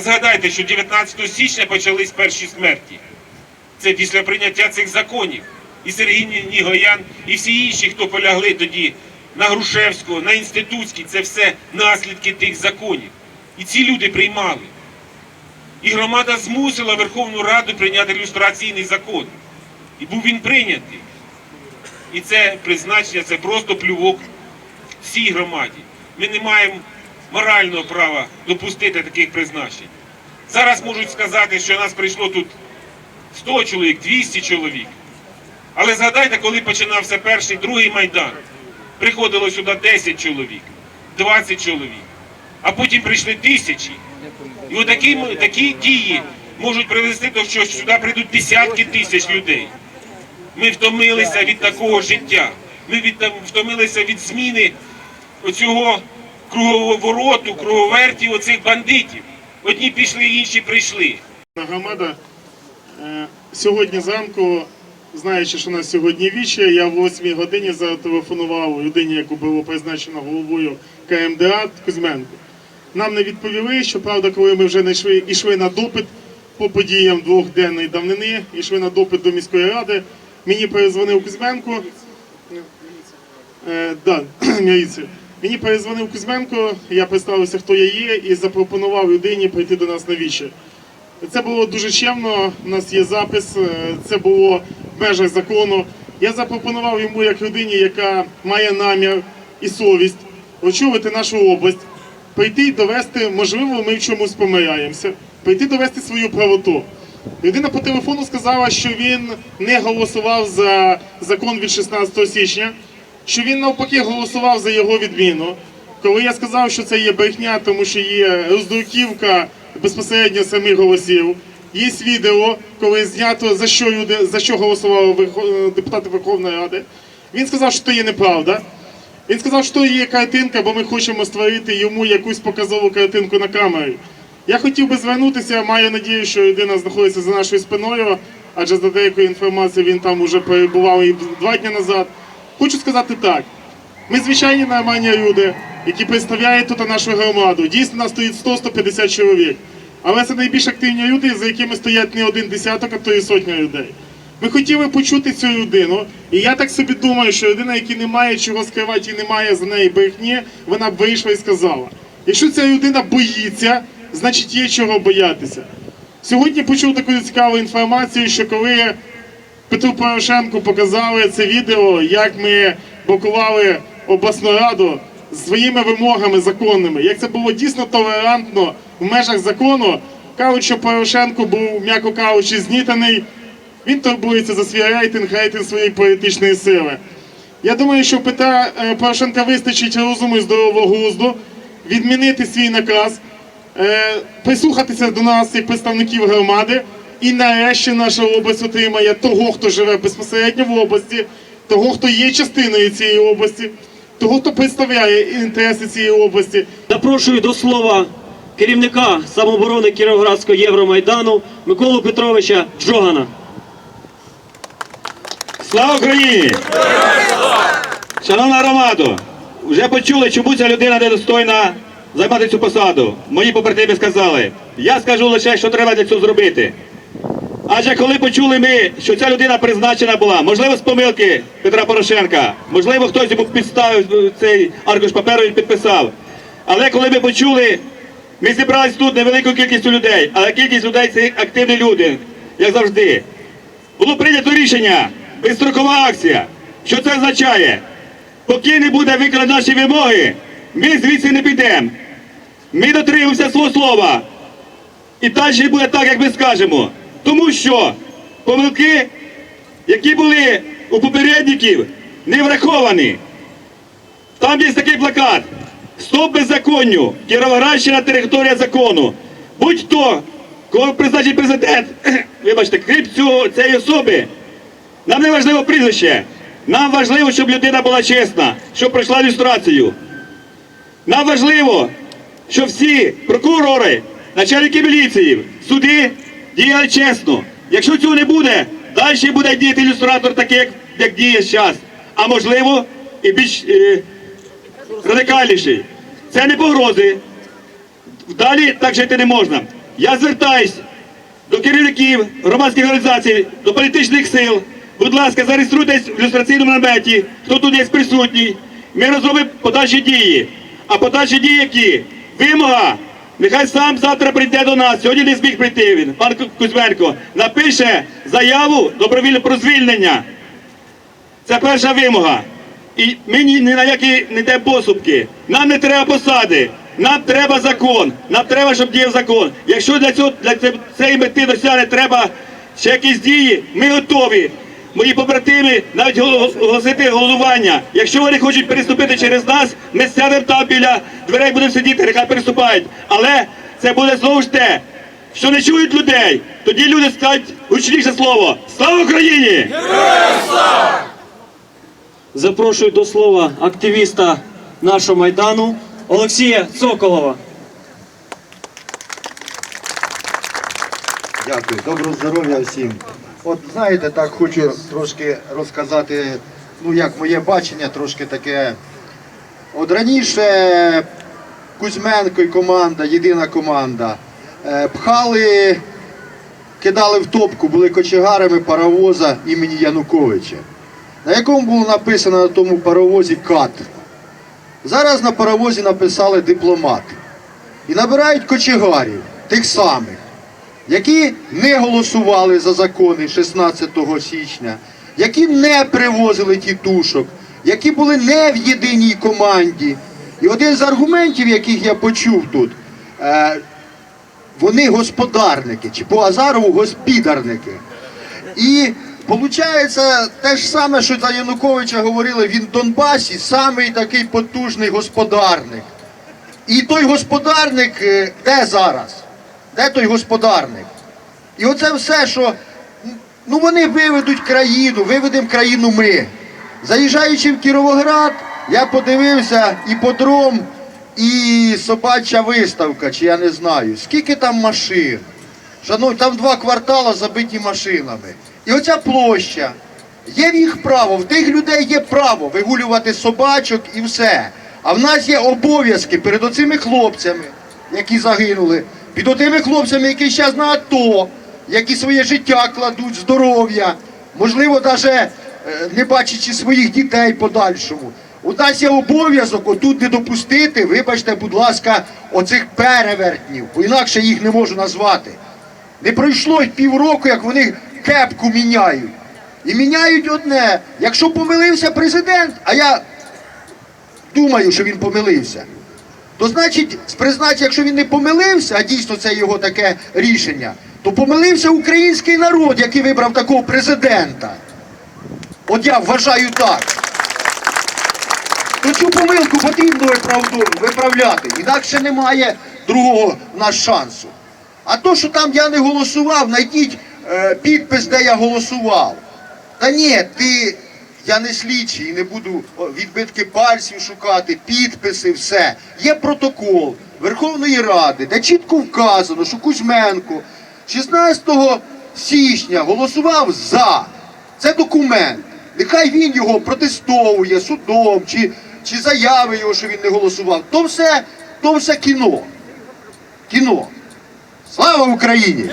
Згадайте, що 19 січня почались перші смерті. Це після прийняття цих законів. І Сергій Нігоян, і всі інші, хто полягли тоді на Грушевського, на Інститутський, це все наслідки тих законів. І ці люди приймали. І громада змусила Верховну Раду прийняти люстраційний закон. І був він прийнятий. І це призначення, це просто плювок всій громаді. Ми не маємо морального права допустити таких призначень. Зараз можуть сказати, що нас прийшло тут 100 чоловік, 200 чоловік. Але згадайте, коли починався перший, другий майдан, приходило сюди 10 чоловік, 20 чоловік, а потім прийшли тисячі. І отакі, такі дії можуть привести до того, що сюди прийдуть десятки тисяч людей. Ми втомилися від такого життя. Ми від, втомилися від зміни оцього круговороту, круговерті оцих бандитів. Одні пішли, інші прийшли. Громада е, сьогодні зранку, знаючи, що у нас сьогодні віче, я в 8 годині зателефонував людині, яку було призначено головою КМДА Кузьменко. Нам не відповіли, що правда, коли ми вже йшли, йшли на допит по подіям двохденної давнини, йшли на допит до міської ради. Мені перезвонив Кузьменко. Е, да, міліція. Мені перезвонив Кузьменко, я представився, хто я є, і запропонував людині прийти до нас на віче. Це було дуже чемно. У нас є запис. е, Це було в межах закону. Я запропонував йому як людині, яка має намір і совість очолити нашу область, прийти і довести, можливо, ми в чомусь помиляємося, прийти довести свою правоту. Людина по телефону сказала, що він не голосував за закон від 16 січня, що він навпаки голосував за його відміну. Коли я сказав, що це є брехня, тому що є роздруківка безпосередньо самих голосів, є відео, коли знято за що люди за що голосували депутати Верховної Ради. Він сказав, що це є неправда. Він сказав, що є картинка, бо ми хочемо створити йому якусь показову картинку на камері. Я хотів би звернутися, маю надію, що людина знаходиться за нашою спиною, адже за деякою інформацією він там уже перебував і два дні назад. Хочу сказати так: ми звичайні нормальні люди, які представляють тут нашу громаду. Дійсно, нас стоїть 100-150 чоловік. Але це найбільш активні люди, за якими стоять не один десяток, а то і сотня людей. Ми хотіли почути цю людину, і я так собі думаю, що людина, яка не має чого скривати і не має за неї брехні, вона б вийшла і сказала. Якщо ця людина боїться, значить є чого боятися. Сьогодні почув таку цікаву інформацію, що коли Петру Порошенку показали це відео, як ми блокували обласну раду своїми вимогами законними, як це було дійсно толерантно в межах закону. Кажуть, що Порошенко був, м'яко кажучи, знітаний. Він турбується за свій рейтинг, рейтинг своєї політичної сили. Я думаю, що Петра е, Порошенка вистачить розуму і здорового глузду відмінити свій наказ, е, прислухатися до нас як представників громади, і нарешті наша область отримає того, хто живе безпосередньо в області, того, хто є частиною цієї області, того, хто представляє інтереси цієї області. Запрошую до слова керівника самооборони Кіровоградського Євромайдану Миколу Петровича Джогана. Слава Україні! Шановна громаду, вже почули, чому ця людина недостойна займати цю посаду. Мої побратими сказали. Я скажу лише, що треба для цього зробити. Адже коли почули ми, що ця людина призначена була, можливо, з помилки Петра Порошенка, можливо, хтось йому підставив е, цей аркуш паперу і підписав. Але коли ми почули, ми зібрались тут невеликою кількістю людей, але кількість людей це активні люди, як завжди. Було прийнято рішення, безстрокова акція. Що це означає? Поки не буде виконано наші вимоги, ми звідси не підемо. Ми дотримуємося свого слова. І далі буде так, як ми скажемо. Тому що помилки, які були у попередників, не враховані. Там є такий плакат. Стоп беззаконню. Кіровоградщина територія закону. Будь-хто, кого призначить президент, вибачте, цього, цієї особи, нам не важливо прізвище. Нам важливо, щоб людина була чесна, щоб пройшла люстрацію. Нам важливо, щоб всі прокурори, начальники міліції, суди діяли чесно. Якщо цього не буде, далі буде діяти ілюстратор такий, як, як діє зараз. А можливо, і більш е, радикальніший. Це не погрози. Далі так жити не можна. Я звертаюсь до керівників громадських організацій, до політичних сил. Будь ласка, зареєструйтесь в люстраційному наметі, хто тут є присутній. Ми розробимо подальші дії. А подальші дії які? Вимога. Нехай сам завтра прийде до нас. Сьогодні не зміг прийти він. Пан Кузьменко напише заяву добровільно про звільнення. Це перша вимога. І ми ні, ні на які не те поступки. Нам не треба посади, нам треба закон. Нам треба, щоб діяв закон. Якщо для цього для цієї мети досягне треба ще якісь дії, ми готові. Мої побратими навіть гол- оголосити голосування. Якщо вони хочуть переступити через нас, ми сядемо там біля дверей, будемо сидіти, нехай переступають. Але це буде знову ж те, що не чують людей. Тоді люди скажуть гучніше слово. Слава Україні! Запрошую до слова активіста нашого майдану Олексія Соколова. Дякую, доброго здоров'я всім. От знаєте, так хочу трошки розказати, ну як моє бачення, трошки таке. От раніше Кузьменко і команда, єдина команда, е, пхали, кидали в топку, були кочегарами паровоза імені Януковича, на якому було написано на тому паровозі кат. Зараз на паровозі написали дипломат. І набирають кочегарів, тих самих які не голосували за закони 16 січня, які не привозили тітушок, які були не в єдиній команді. І один з аргументів, яких я почув тут, е, вони господарники, чи по Азарову госпідарники. І виходить те ж саме, що за Януковича говорили, він в Донбасі самий такий потужний господарник. І той господарник е, де зараз? Де той господарник? І оце все, що ну вони виведуть країну, виведемо країну ми. Заїжджаючи в Кіровоград, я подивився іподром і собача виставка, чи я не знаю, скільки там машин. Шановні, там два квартали забиті машинами. І оця площа. Є в їх право, в тих людей є право вигулювати собачок і все. А в нас є обов'язки перед оцими хлопцями, які загинули, під отими хлопцями, які зараз на АТО, які своє життя кладуть, здоров'я, можливо, навіть не бачачи своїх дітей подальшому. У нас є обов'язок отут не допустити, вибачте, будь ласка, оцих перевертнів, бо інакше їх не можу назвати. Не пройшло й півроку, як вони кепку міняють. І міняють одне. Якщо помилився президент, а я думаю, що він помилився, то значить, з якщо він не помилився, а дійсно це його таке рішення, то помилився український народ, який вибрав такого президента. От я вважаю так. То цю помилку потрібно виправляти. Інакше немає другого в нас шансу. А то, що там я не голосував, знайдіть е, підпис, де я голосував. Та ні, ти, я не слідчий і не буду відбитки пальців шукати, підписи, все. Є протокол Верховної Ради, де чітко вказано, що Кузьменко 16 січня голосував за. Це документ. Нехай він його протестовує судом чи, чи заяви його, що він не голосував. То все, то все кіно. Кіно. Слава Україні!